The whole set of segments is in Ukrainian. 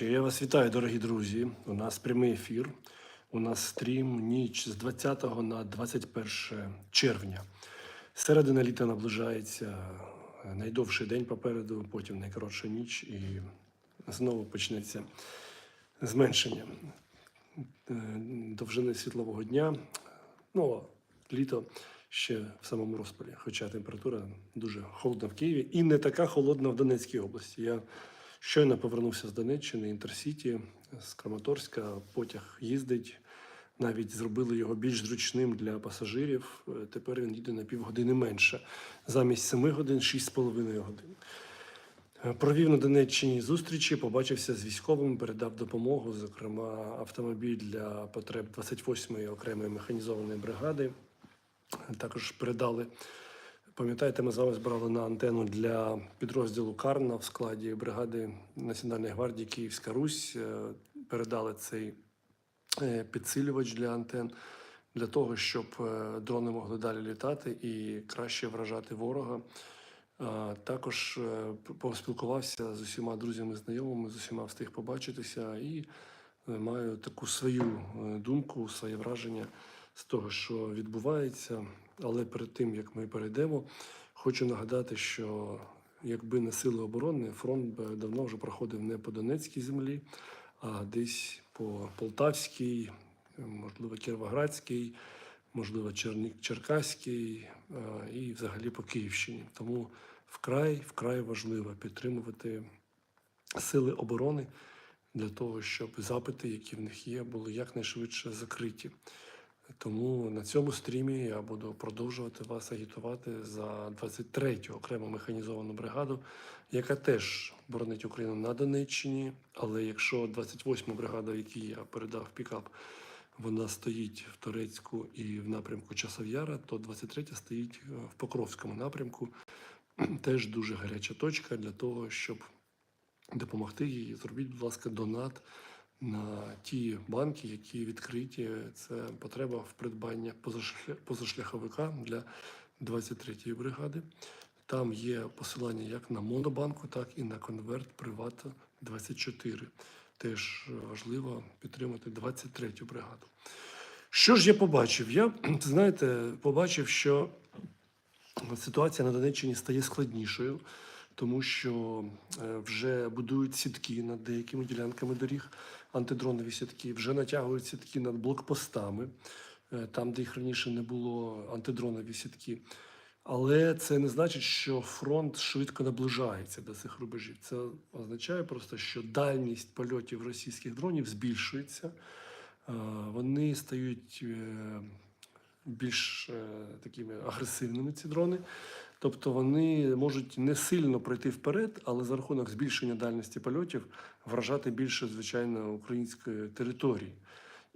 Я вас вітаю, дорогі друзі. У нас прямий ефір. У нас стрім ніч з 20 на 21 червня. Середина літа наближається найдовший день попереду, потім найкоротша ніч, і знову почнеться зменшення е, довжини світлового дня. Ну, літо ще в самому розпалі, хоча температура дуже холодна в Києві і не така холодна в Донецькій області. Я щойно повернувся з Донеччини, Інтерсіті, з Краматорська. Потяг їздить. Навіть зробили його більш зручним для пасажирів. Е, Тепер він їде на півгодини менше. Замість 7 годин 6,5 годин. Е, Провів на Донеччині зустрічі, побачився з військовими, передав допомогу, зокрема автомобіль для потреб 28-ї окремої механізованої бригади. Також передали. Пам'ятаєте, ми з вами збирали на антенну для підрозділу Карна в складі бригади Національної гвардії Київська Русь. Е, Передали цей е, підсилювач для антен для того, щоб е, дрони могли далі літати і краще вражати ворога. Також поспілкувався з усіма друзями, знайомими, з усіма встиг побачитися і маю таку свою думку, своє враження з того, що відбувається. Але перед тим як ми перейдемо, хочу нагадати, що якби не сили оборони, фронт би давно вже проходив не по Донецькій землі, а десь по Полтавській, можливо, Кіровоградській, можливо. Черкаській е, і взагалі по Київщині. Тому вкрай вкрай важливо підтримувати сили оборони для того, щоб запити, які в них є, були якнайшвидше закриті. Тому на цьому стрімі я буду продовжувати вас агітувати за 23-ю окрему механізовану бригаду, яка теж боронить Україну на Донеччині. Але якщо 28-ма бригада, якій я передав пікап, вона стоїть в Торецьку і в напрямку Часов'яра, то 23-я стоїть е, в Покровському напрямку. Теж дуже гаряча точка для того, щоб допомогти їй. Зробіть, будь ласка, донат на ті банки, які відкриті. Це потреба в придбанні позашля- позашляховика для 23-ї бригади. Там є посилання як на монобанку, так і на конверт Привата 24. Теж важливо підтримати 23-ю бригаду. Що ж я побачив? Я знаєте, побачив, що ситуація на Донеччині стає складнішою, тому що е, вже будують сітки над деякими ділянками доріг, антидронові сітки, вже натягують сітки над блокпостами, е, там, де їх раніше не було антидронові сітки. Але це не значить, що фронт швидко наближається до цих рубежів. Це означає просто, що дальність польотів російських дронів збільшується. Е, Вони стають більш такими агресивними ці дрони. Тобто вони можуть не сильно пройти вперед, але за рахунок збільшення дальності польотів вражати більше, звичайно, української території.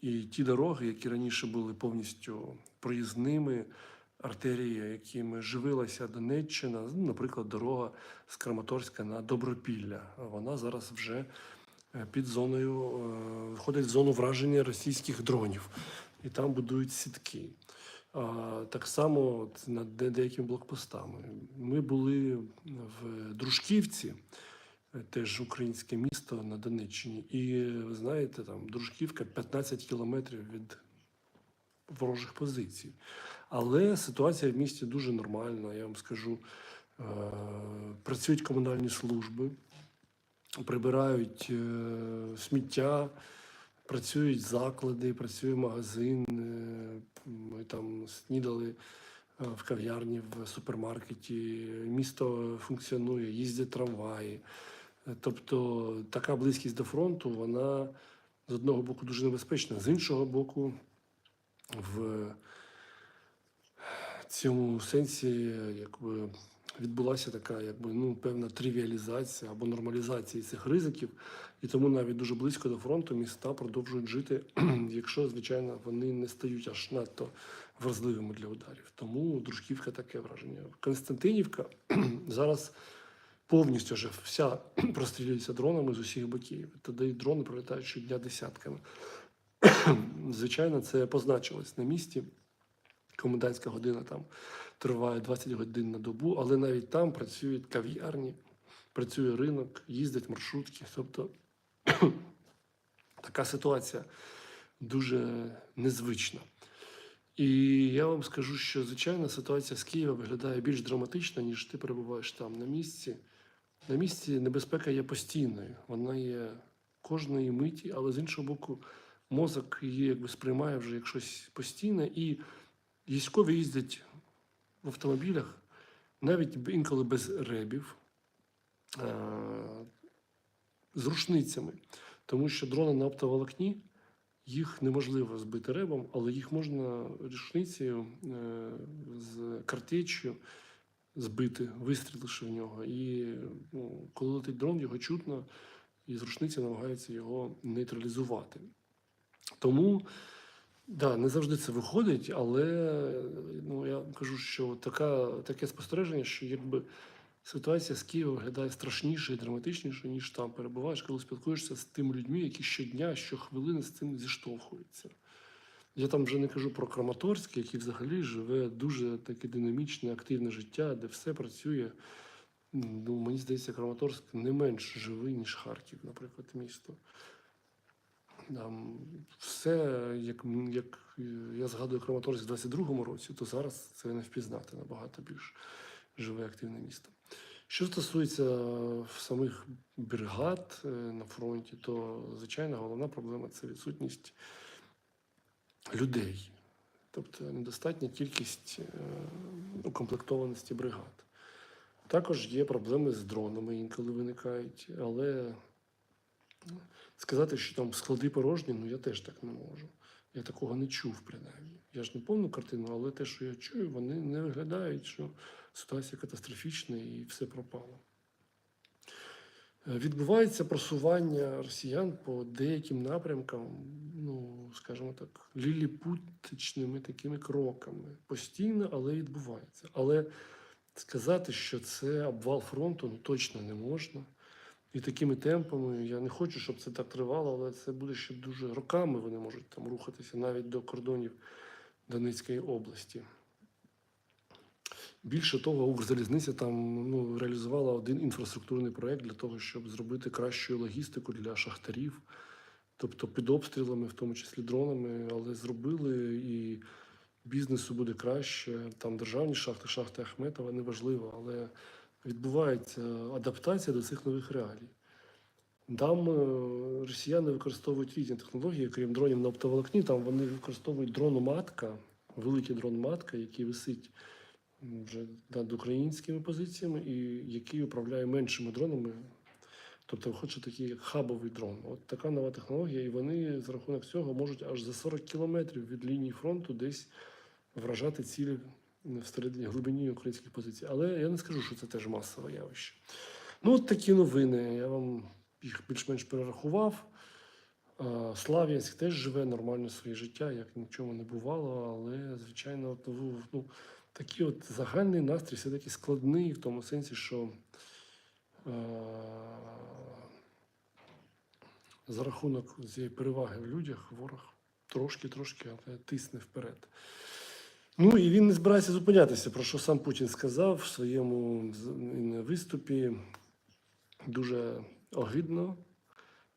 І ті дороги, які раніше були повністю проїзними, артерії, якими живилася Донеччина, ну, наприклад, дорога з Краматорська на Добропілля, вона зараз вже е, під зоною е, входить в зону враження російських дронів, і там будують сітки. Так само над деякими блокпостами. Ми були в Дружківці, е, теж українське місто на Донеччині. І ви знаєте, там Дружківка 15 кілометрів від ворожих позицій. Але ситуація в місті дуже нормальна, я вам скажу. Е, Працюють комунальні служби, прибирають е, сміття, працюють заклади, працює магазин. е, Ми там снідали е, в кав'ярні, в супермаркеті. Місто функціонує, їздять трамваї. Е, Тобто така близькість до фронту, вона з одного боку дуже небезпечна, з іншого боку, в цьому сенсі якби відбулася така, якби ну певна тривіалізація або нормалізація цих ризиків, і тому навіть дуже близько до фронту міста продовжують жити, якщо звичайно вони не стають аж надто вразливими для ударів. Тому Дружківка таке враження. Константинівка зараз повністю вже вся прострілюється дронами з усіх боків. Тоді дрони прилітають щодня десятками. Звичайно, це позначилось на місті. Комендантська година там триває 20 годин на добу, але навіть там працюють кав'ярні, працює ринок, їздять маршрутки. Тобто така ситуація дуже незвична. І я вам скажу, що звичайно ситуація з Києва виглядає більш драматично, ніж ти перебуваєш там на місці. На місці небезпека є постійною, вона є кожної миті, але з іншого боку, мозок її якби сприймає вже як щось постійне, і військові їздять в автомобілях, навіть інколи без ребів, е, з рушницями, тому що дрони на оптоволокні. Їх неможливо збити ребом, але їх можна рушницею з картечю збити, вистріливши в нього. І ну, коли летить дрон, його чутно, і з рушниці намагаються його нейтралізувати. Тому, да, не завжди це виходить, але ну, я кажу, що така, таке спостереження, що якби ситуація з Києвом виглядає страшніше і драматичніше, ніж там перебуваєш, коли спілкуєшся з тими людьми, які щодня, щохвилини з цим зіштовхуються. Я там вже не кажу про Краматорськ, який взагалі живе дуже таке динамічне, активне життя, де все працює. Ну, мені здається, Краматорськ не менш живий, ніж Харків, наприклад, місто. Там все, як, як я згадую Краматорськ в 22-му році, то зараз це не впізнати набагато більш живе активне місто. Що стосується самих бригад е, на фронті, то звичайно головна проблема це відсутність людей, тобто недостатня кількість е, укомплектованості бригад. Також є проблеми з дронами, інколи виникають, але сказати, що там склади порожні, ну я теж так не можу. Я такого не чув, принаймні. Я ж не повну картину, але те, що я чую, вони не виглядають, що ситуація катастрофічна і все пропало. Е, Відбувається просування росіян по деяким напрямкам, ну, скажімо так, ліліпутичними такими кроками. Постійно, але відбувається. Але сказати, що це обвал фронту, ну точно не можна. І такими темпами я не хочу, щоб це так тривало, але це буде ще дуже роками. Вони можуть там рухатися навіть до кордонів Донецької області. Більше того, Укрзалізниця там ну, реалізувала один інфраструктурний проєкт для того, щоб зробити кращу логістику для шахтарів, тобто під обстрілами, в тому числі дронами, але зробили і бізнесу буде краще. Там державні шахти, шахти Ахметова неважливо, але відбувається адаптація до цих нових реалій. Там е, росіяни використовують різні технології, крім дронів на оптоволокні, там вони використовують дрон-матка, великий дрон-матка, який висить вже над українськими позиціями, і який управляє меншими дронами. Тобто, виходить такий хабовий дрон. От така нова технологія, і вони за рахунок цього можуть аж за 40 кілометрів від лінії фронту десь вражати цілі всередині глибині українських позицій. Але я не скажу, що це теж масове явище. Ну, от такі новини. Я вам їх більш-менш перерахував. Слав'янськ теж живе нормально своє життя, як нічого не бувало, але, звичайно, от, ну, ну, такий от загальний настрій все-таки складний в тому сенсі, що е, за рахунок цієї переваги в людях ворог трошки-трошки тисне вперед. Ну і він не збирається зупинятися, про що сам Путін сказав в своєму виступі. Дуже огидно,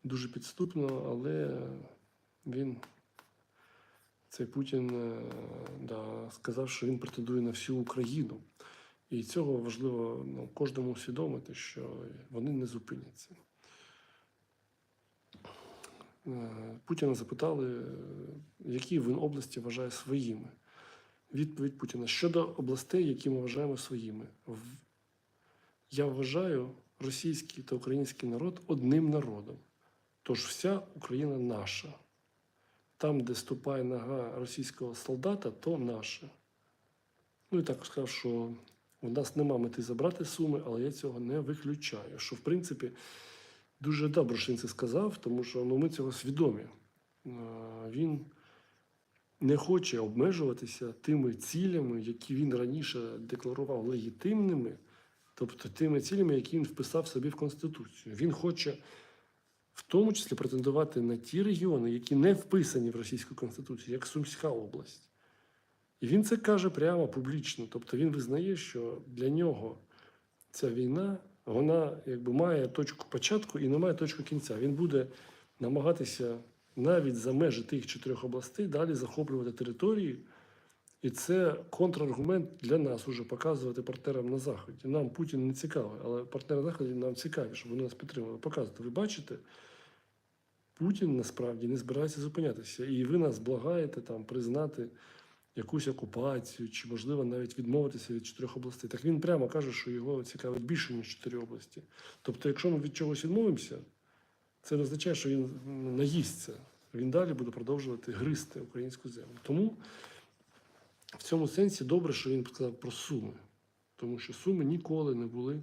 дуже підступно, але він, цей Путін, е, да, сказав, що він претендує на всю Україну. І цього важливо ну, кожному усвідомити, що вони не зупиняться. Е, Путіна запитали, е, які він області вважає своїми. Відповідь Путіна щодо областей, які ми вважаємо своїми. Я вважаю російський та український народ одним народом. Тож вся Україна наша. Там, де ступає нога російського солдата, то наша. Ну і так сказав, що у нас нема мети забрати суми, але я цього не виключаю. Що, в принципі, дуже добре, що він це сказав, тому що ну, ми цього свідомі. Він не хоче обмежуватися тими цілями, які він раніше декларував легітимними, тобто тими цілями, які він вписав собі в Конституцію. Він хоче в тому числі претендувати на ті регіони, які не вписані в Російську Конституцію, як Сумська область. І він це каже прямо публічно. Тобто він визнає, що для нього ця війна вона якби має точку початку і не має точку кінця. Він буде намагатися навіть за межі тих чотирьох областей далі захоплювати території. І це контраргумент для нас уже показувати партнерам на Заході. Нам Путін не цікавий, але партнери на Заході нам цікаві, щоб вони нас підтримували. Показувати. Ви бачите, Путін насправді не збирається зупинятися. І ви нас благаєте там признати якусь окупацію, чи, можливо, навіть відмовитися від чотирьох областей. Так він прямо каже, що його цікавить більше, ніж чотири області. Тобто, якщо ми від чогось відмовимося, це не означає, що він наїсться. Він далі буде продовжувати гризти українську землю. Тому в цьому сенсі добре, що він сказав про Суми, тому що Суми ніколи не були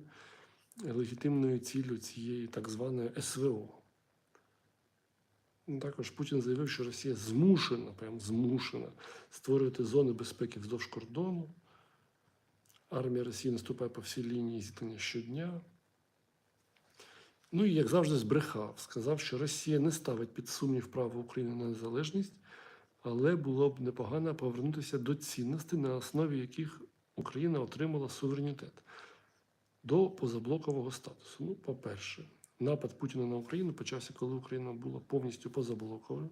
легітимною ціллю цієї так званої СВО. Ну, Також Путін заявив, що Росія змушена, прям змушена створювати зони безпеки вздовж кордону. Армія Росії наступає по всій лінії зіткнення щодня. Ну і, як завжди, збрехав, сказав, що Росія не ставить під сумнів право України на незалежність, але було б непогано повернутися до цінностей, на основі яких Україна отримала суверенітет до позаблокового статусу. Ну, по-перше, напад Путіна на Україну почався, коли Україна була повністю позаблоковою.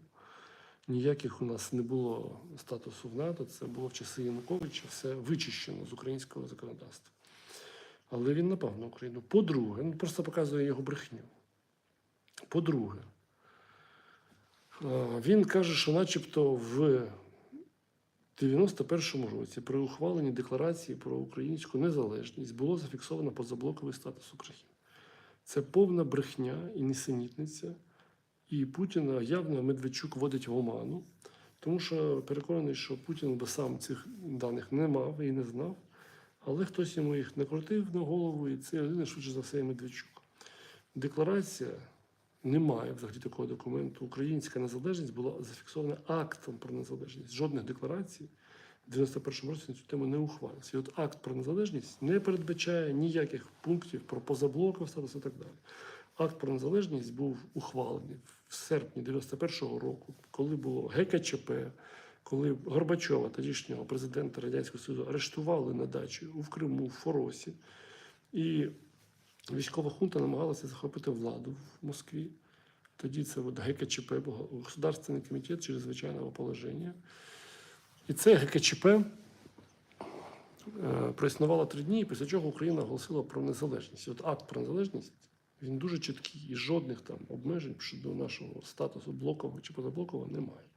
Ніяких у нас не було статусу в НАТО, це було в часи Януковича, все вичищено з українського законодавства. Але він напав на Україну. По-друге, ну просто показує його брехню. По-друге, він каже, що начебто в 91-му році при ухваленні декларації про українську незалежність було зафіксовано позаблоковий статус України. Це повна брехня і несенітниця. І Путіна явно Медведчук водить в оману, тому що переконаний, що Путін би сам цих даних не мав і не знав, але хтось йому їх накрутив на голову, і це єдине, швидше за все, Медведчук. Декларація немає взагалі такого документу. Українська незалежність була зафіксована актом про незалежність. Жодних декларацій в 91-му році на цю тему не ухвалювалося. І от акт про незалежність не передбачає ніяких пунктів про позаблоковий статус і так далі. Акт про незалежність був ухвалений в серпні 91-го року, коли було ГКЧП, коли Горбачова, тодішнього президента Радянського Союзу, арештували на дачі в Криму, в Форосі. І військова хунта намагалася захопити владу в Москві. Тоді це от ГКЧП, Государственний комітет чрезвичайного положення. І це ГКЧП е, проіснувало три дні, після чого Україна оголосила про незалежність. От акт про незалежність він дуже чіткий, і жодних там обмежень щодо нашого статусу блокового чи позаблокового немає.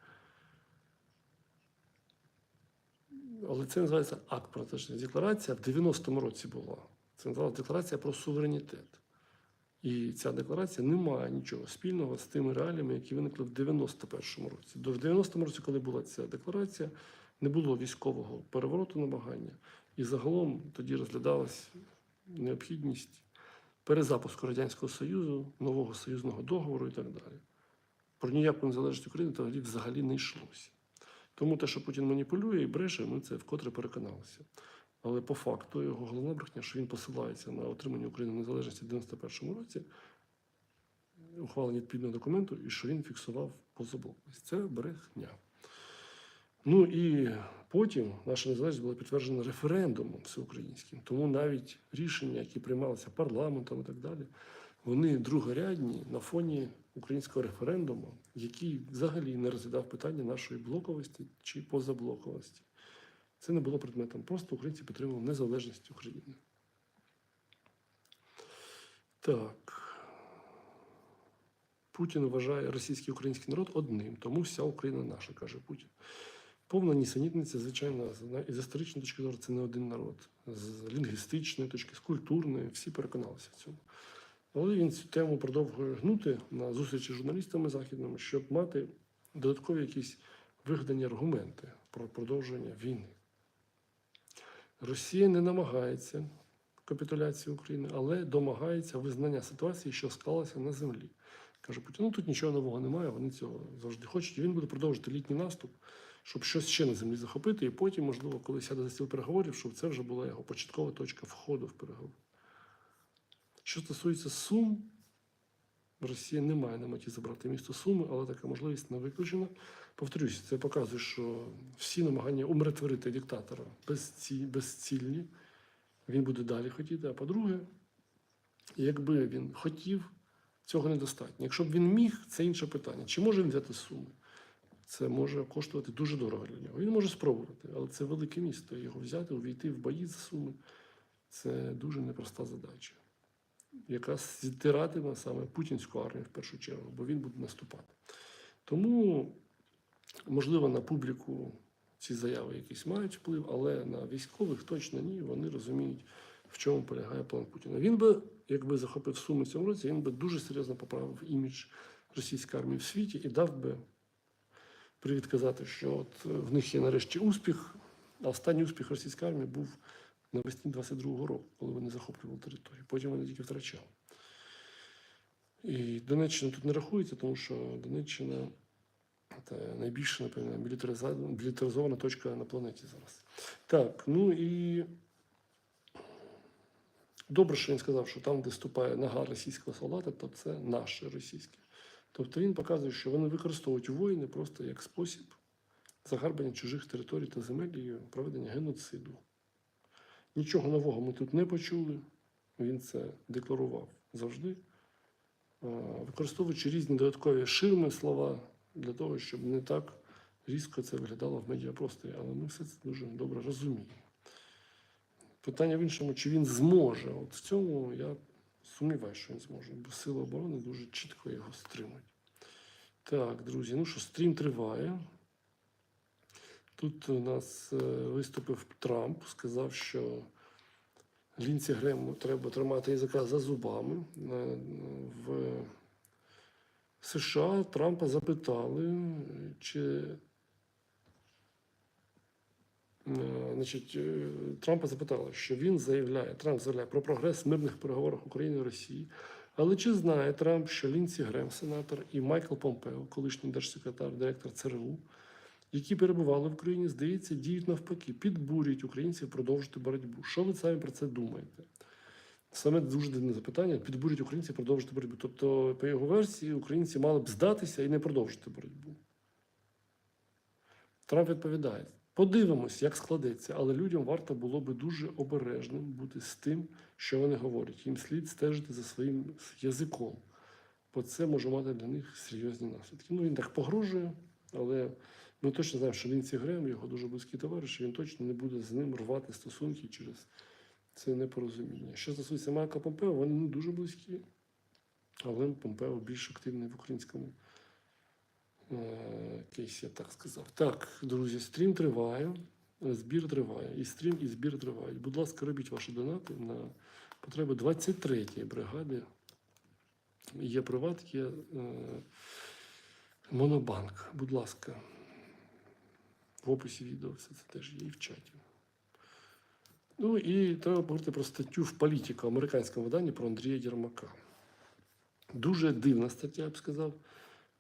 Але це називається акт про незалежність. Декларація в 90-му році була. Це називалася декларація про суверенітет. І ця декларація не має нічого спільного з тими реаліями, які виникли в 91-му році. До в 90-му році, коли була ця декларація, не було військового перевороту намагання, і загалом тоді розглядалась необхідність перезапуску Радянського Союзу, нового союзного договору і так далі. Про ніяку незалежність України тоді взагалі не йшлося. Тому те, що Путін маніпулює і бреше, ми це вкотре переконалися. Але по факту його головна брехня, що він посилається на отримання України незалежності в 91-му році, ухвалення відповідного документу, і що він фіксував позаблоковість. Це брехня. Ну і потім наша незалежність була підтверджена референдумом всеукраїнським. Тому навіть рішення, які приймалися парламентом і так далі, вони другорядні на фоні українського референдуму, який взагалі не розглядав питання нашої блоковості чи позаблоковості. Це не було предметом. Просто українці підтримували незалежність України. Так. Путін вважає російський український народ одним, тому вся Україна наша, каже Путін. Повна нісенітниця, звичайно, з- історичної точки зору це не один народ. З лінгвістичної точки, з культурної, всі переконалися в цьому. Але він цю тему продовжує гнути на зустрічі з журналістами західними, щоб мати додаткові якісь вигадані аргументи про продовження війни. Росія не намагається капітуляції України, але домагається визнання ситуації, що склалася на землі. Каже Путін, ну тут нічого нового немає, вони цього завжди хочуть. Він буде продовжувати літній наступ, щоб щось ще на землі захопити, і потім, можливо, коли сяде за стіл переговорів, щоб це вже була його початкова точка входу в переговори. Що стосується Сум, Росія не має на меті забрати місто Суми, але така можливість не виключена. Повторюсь, це показує, що всі намагання умиротворити диктатора безцільні. Він буде далі хотіти. А по-друге, якби він хотів, цього недостатньо. Якщо б він міг, це інше питання. Чи може він взяти суми? Це може коштувати дуже дорого для нього. Він може спробувати, але це велике місто. Його взяти, увійти в бої за суми це дуже непроста задача, яка зітиратиме саме путінську армію в першу чергу, бо він буде наступати. Тому, можливо, на публіку ці заяви якісь мають вплив, але на військових точно ні. Вони розуміють, в чому полягає план Путіна. Він би, якби захопив суми цьому році, він би дуже серйозно поправив імідж російської армії в світі і дав би привід казати, що от в них є нарешті успіх. А останній успіх російської армії був навесні 22-го року, коли вони захоплювали територію. Потім вони тільки втрачали. І Донеччина тут не рахується, тому що Донеччина це найбільша, напевно, мілітаризована точка на планеті зараз. Так, ну і добре, що він сказав, що там, де ступає нога російського солдата, то це наше російське. Тобто він показує, що вони використовують воїни просто як спосіб загарбання чужих територій та земель і проведення геноциду. Нічого нового ми тут не почули. Він це декларував завжди, використовуючи різні додаткові ширми слова для того, щоб не так різко це виглядало в медіапросторі. Але ми все це дуже добре розуміємо. Питання в іншому, чи він зможе. От в цьому я сумніваюся, що він зможе, бо сили оборони дуже чітко його стримують. Так, друзі, ну що, стрім триває. Тут у нас е, виступив Трамп, сказав, що Лінці Грему треба тримати язика за зубами. Е, В США Трампа запитали, чи Е, Значить, Трампа запитали, що він заявляє, Трамп заявляє про прогрес в мирних переговорах України і Росії. Але чи знає Трамп, що Лінсі Грем, сенатор, і Майкл Помпео, колишній держсекретар, директор ЦРУ, які перебували в Україні, здається, діють навпаки, підбурюють українців продовжити боротьбу. Що ви самі про це думаєте? Саме дуже дивне запитання: підбурюють українців продовжити боротьбу. Тобто, по його версії, українці мали б здатися і не продовжити боротьбу. Трамп відповідає: подивимось, як складеться, але людям варто було би дуже обережним бути з тим, що вони говорять. Їм слід стежити за своїм язиком, бо це може мати для них серйозні наслідки. Ну, він так погрожує, але ми точно знаємо, що Лінці Грем, його дуже близький товариш, він точно не буде з ним рвати стосунки через це непорозуміння. Що стосується Майкла Помпео, вони не дуже близькі, але Помпео більш активний в українському е, кейсі, я так сказав. Так, друзі, стрім триває, збір триває. І стрім, і збір тривають. Будь ласка, робіть ваші донати на потреби 23-ї бригади. Є приват, є е, монобанк. Будь ласка. В описі відео все це теж є і в чаті. Ну і треба поговорити про статтю в політику американському виданні про Андрія Єрмака. Дуже дивна стаття, я б сказав,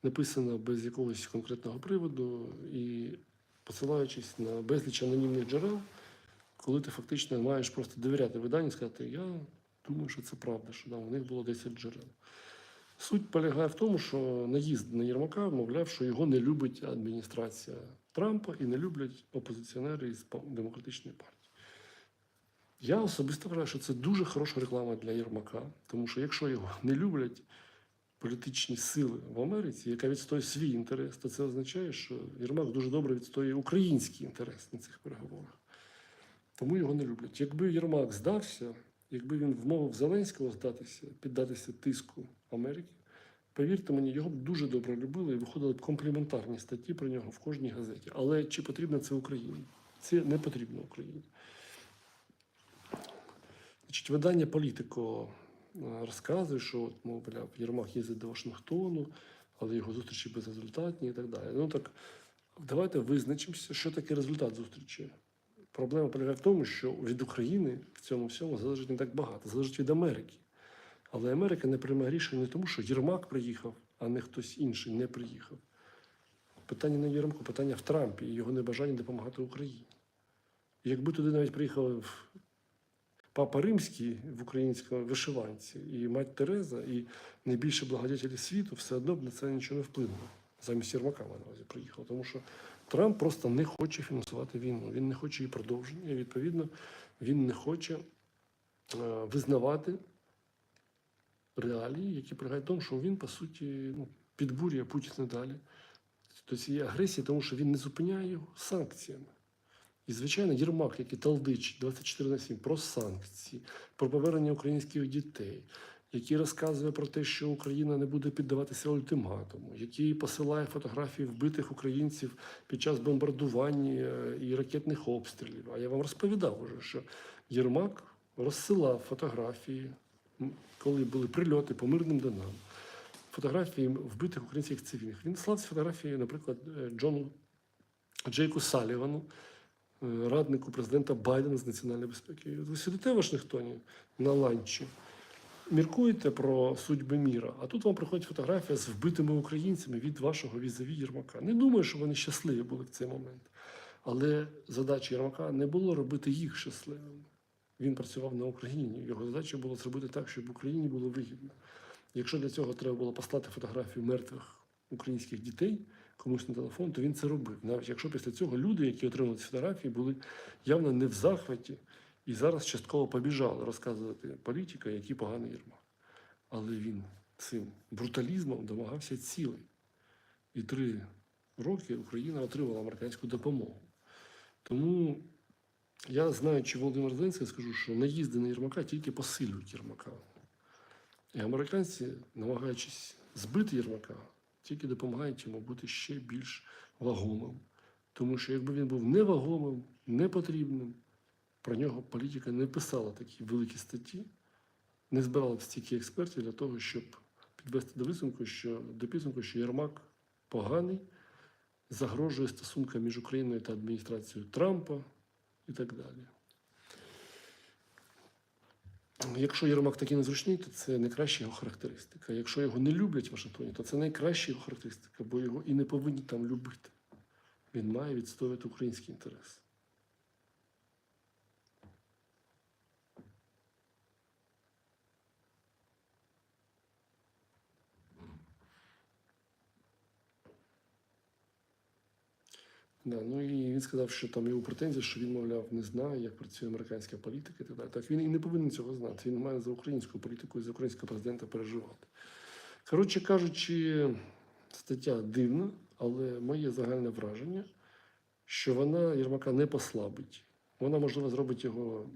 написана без якогось конкретного приводу і посилаючись на безліч анонімних джерел, коли ти фактично маєш просто довіряти виданню і сказати, я думаю, що це правда, що там у них було 10 джерел. Суть полягає в тому, що наїзд на Єрмака, мовляв, що його не любить адміністрація Трампа і не люблять опозиціонери із демократичної партії. Я особисто вважаю, що це дуже хороша реклама для Єрмака, тому що якщо його не люблять політичні сили в Америці, яка відстоює свій інтерес, то це означає, що Єрмак дуже добре відстоює український інтерес на цих переговорах. Тому його не люблять. Якби Єрмак здався, якби він вмовив Зеленського здатися, піддатися тиску Америки, повірте мені, його б дуже добре любили і виходили б компліментарні статті про нього в кожній газеті. Але чи потрібно це Україні? Це не потрібно Україні. Значить, видання Політико е, розказує, що, мовляв, Єрмак їздить до Вашингтону, але його зустрічі безрезультатні і так далі. Ну так давайте визначимося, що таке результат зустрічі. Проблема полягає в тому, що від України в цьому всьому залежить не так багато, залежить від Америки. Але Америка не приймає рішення не тому, що Єрмак приїхав, а не хтось інший не приїхав. Питання не в Єрмаку, питання в Трампі і його небажанні допомагати Україні. Якби туди навіть приїхав Папа Римський в українському вишиванці і мать Тереза, і найбільші благодетелі світу, все одно б на це нічого не вплинуло. Замість Єрмака на увазі приїхав. Тому що Трамп просто не хоче фінансувати війну. Він не хоче її продовження. І відповідно він не хоче е, визнавати реалії, які полягають в тому, що він, по суті, ну, підбурює Путіна далі до цієї агресії, тому що він не зупиняє його санкціями. І, звичайно, Єрмак, який талдич 24 на 7 про санкції, про повернення українських дітей, який розказує про те, що Україна не буде піддаватися ультиматуму, який посилає фотографії вбитих українців під час бомбардувань е, і ракетних обстрілів. А я вам розповідав уже, що Єрмак розсилав фотографії, коли були прильоти по мирним домам, фотографії вбитих українських цивільних. Він слав ці фотографії, наприклад, е, Джону Джейку Салівану, е, раднику президента Байдена з національної безпеки. Ви сидите в Вашингтоні на ланчі, міркуєте про судьби міра, а тут вам приходить фотографія з вбитими українцями від вашого візаві Єрмака. Не думаю, що вони щасливі були в цей момент. Але задача Єрмака не було робити їх щасливими. Він працював на Україні. Його задача було зробити так, щоб Україні було вигідно. Якщо для цього треба було послати фотографію мертвих українських дітей комусь на телефон, то він це робив. Навіть якщо після цього люди, які отримали ці фотографії, були явно не в захваті і зараз частково побіжали розказувати політика, який поганий Єрмак. Але він цим бруталізмом домагався цілий. І три роки Україна отримала американську допомогу. Тому я, знаючи Володимира Зеленського, скажу, що наїзди на Єрмака тільки посилюють Єрмака. І американці, намагаючись збити Єрмака, тільки допомагають йому бути ще більш вагомим. Тому що якби він був невагомим, непотрібним, про нього політика не писала такі великі статті, не збирала б стільки експертів для того, щоб підвести до висновку, що до підсумку, що Єрмак поганий, загрожує стосункам між Україною та адміністрацією Трампа і так далі. Якщо Єрмак такий незручний, то це найкраща його характеристика. Якщо його не люблять в Вашингтоні, то це найкраща його характеристика, бо його і не повинні там любити. Він має відстоювати український інтерес. Да, ну і він сказав, що там його претензії, що він, мовляв, не знає, як працює американська політика і так далі. Так він і не повинен цього знати. Він має за українську політику і за українського президента переживати. Коротше кажучи, стаття дивна, але моє загальне враження, що вона Єрмака не послабить. Вона, можливо, зробить його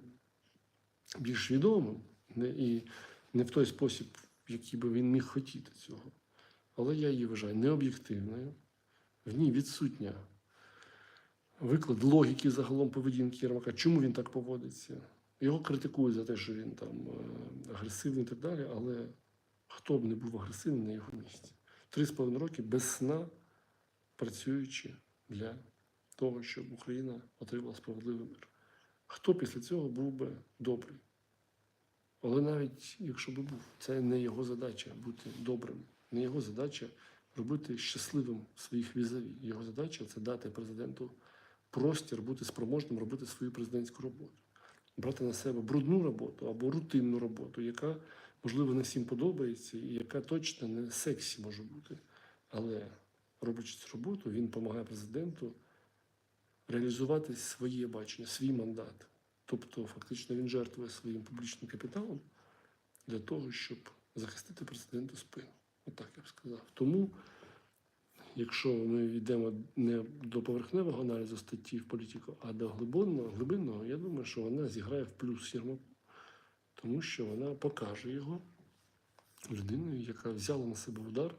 більш відомим і не в той спосіб, який би він міг хотіти цього. Але я її вважаю необ'єктивною, в ній відсутня виклад логіки загалом поведінки Єрмака, чому він так поводиться. Його критикують за те, що він там е, агресивний і так далі, але хто б не був агресивним на його місці? Три з половиною роки без сна працюючи для того, щоб Україна отримала справедливий мир. Хто після цього був би добрий? Але навіть якщо би був, це не його задача бути добрим, не його задача робити щасливим своїх візаві. Його задача це дати президенту простір бути спроможним робити свою президентську роботу, брати на себе брудну роботу або рутинну роботу, яка, можливо, не всім подобається, і яка точно не сексі може бути. Але роблячи цю роботу, він допомагає президенту реалізувати своє бачення, свій мандат. Тобто, фактично, він жертвує своїм публічним капіталом для того, щоб захистити президенту спину. Отак я б сказав. Тому якщо ми йдемо не до поверхневого аналізу статті в політику, а до глибинного, глибинного, я думаю, що вона зіграє в плюс Єрмаку, тому що вона покаже його людиною, яка взяла на себе удар,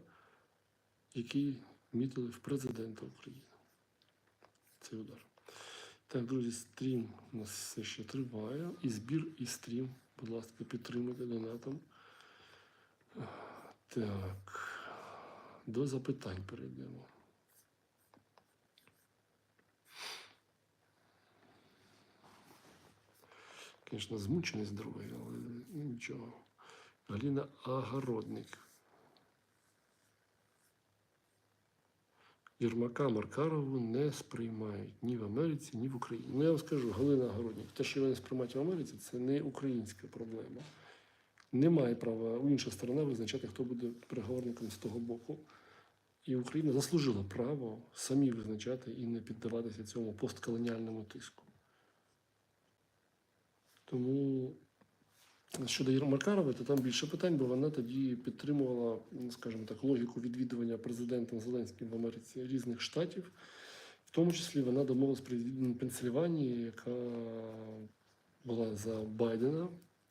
який мітили в президента України. Цей удар. Так, друзі, стрім у нас все ще триває. І збір, і стрім. Будь ласка, підтримуйте донатом. Так. До запитань перейдемо. Звісно, змучений здоров'я, але нічого. Галіна Агородник. Єрмака Маркарову не сприймають ні в Америці, ні в Україні. Ну, я вам скажу, Галина Агородник, те, що його не сприймають в Америці, це не українська проблема. Немає права інша сторона визначати, хто буде переговорником з того боку. І Україна заслужила право самі визначати і не піддаватися цьому постколоніальному тиску. Тому Щодо Єрмакарової, то там більше питань, бо вона тоді підтримувала, скажімо так, логіку відвідування президентом Зеленським в Америці різних штатів. В тому числі вона домовилась при Пенсильванії, яка була за Байдена,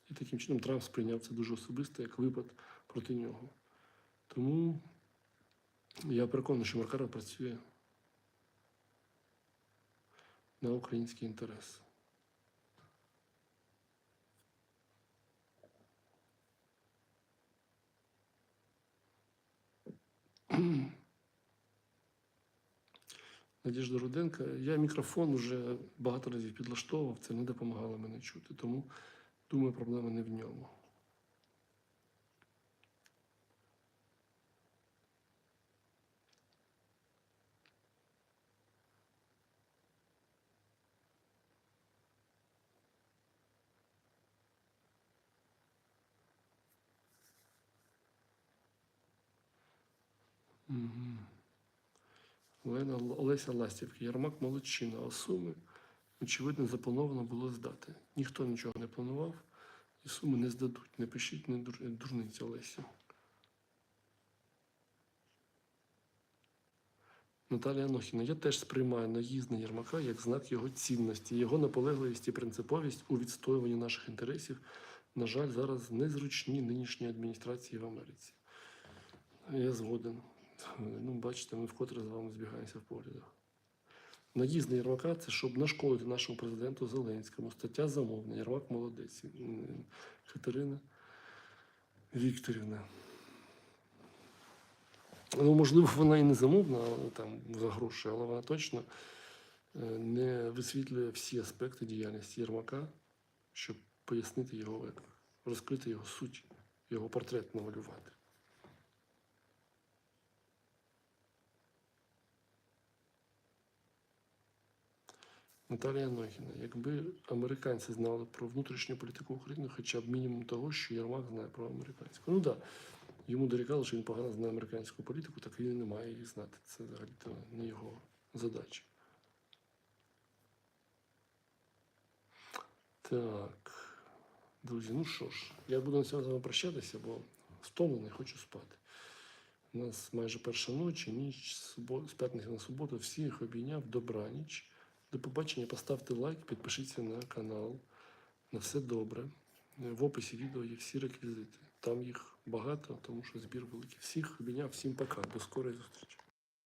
і таким чином Трамп сприйняв це дуже особисто як випад проти нього. Тому я переконаний, що Маркаров працює на український інтерес. Надіжда Руденка. Я мікрофон вже багато разів підлаштовував, це не допомагало мене чути. Тому думаю, проблема не в ньому. Олена Олеся Ластівка, Ярмак молодчина, а суми, очевидно, заплановано було здати. Ніхто нічого не планував, і суми не здадуть. Не пишіть не дур- дурниці Олесі. Наталія Анохіна, я теж сприймаю наїзд на Єрмака як знак його цінності, його наполегливість і принциповість у відстоюванні наших інтересів. На жаль, зараз незручні нинішні адміністрації в Америці. Я згоден. Ну, бачите, ми вкотре з вами збігаємося в поглядах. Наїзд на Єрмака це щоб нашкодити нашому президенту Зеленському. Стаття замовна. Єрмак молодець. Катерина Вікторівна. Ну, можливо, вона і не замовна там за гроші, але вона точно е, не висвітлює всі аспекти діяльності Єрмака, щоб пояснити його, розкрити його суть, його портрет намалювати. Наталія Нохіна, якби американці знали про внутрішню політику України, хоча б мінімум того, що Єрмак знає про американську. Ну так, да, йому дорікали, що він погано знає американську політику, так і не має її знати. Це взагалі не його задача. Так, друзі, ну що ж, я буду на цьому прощатися, бо втомлений, хочу спати. У нас майже перша ночі, ніч з п'ятниці на суботу. Всіх обійняв. Добраніч. До побачення. Поставте лайк, підпишіться на канал. На все добре. В описі відео є всі реквізити. Там їх багато, тому що збір великий. Всіх обійняв, всім пока. До скорої зустрічі.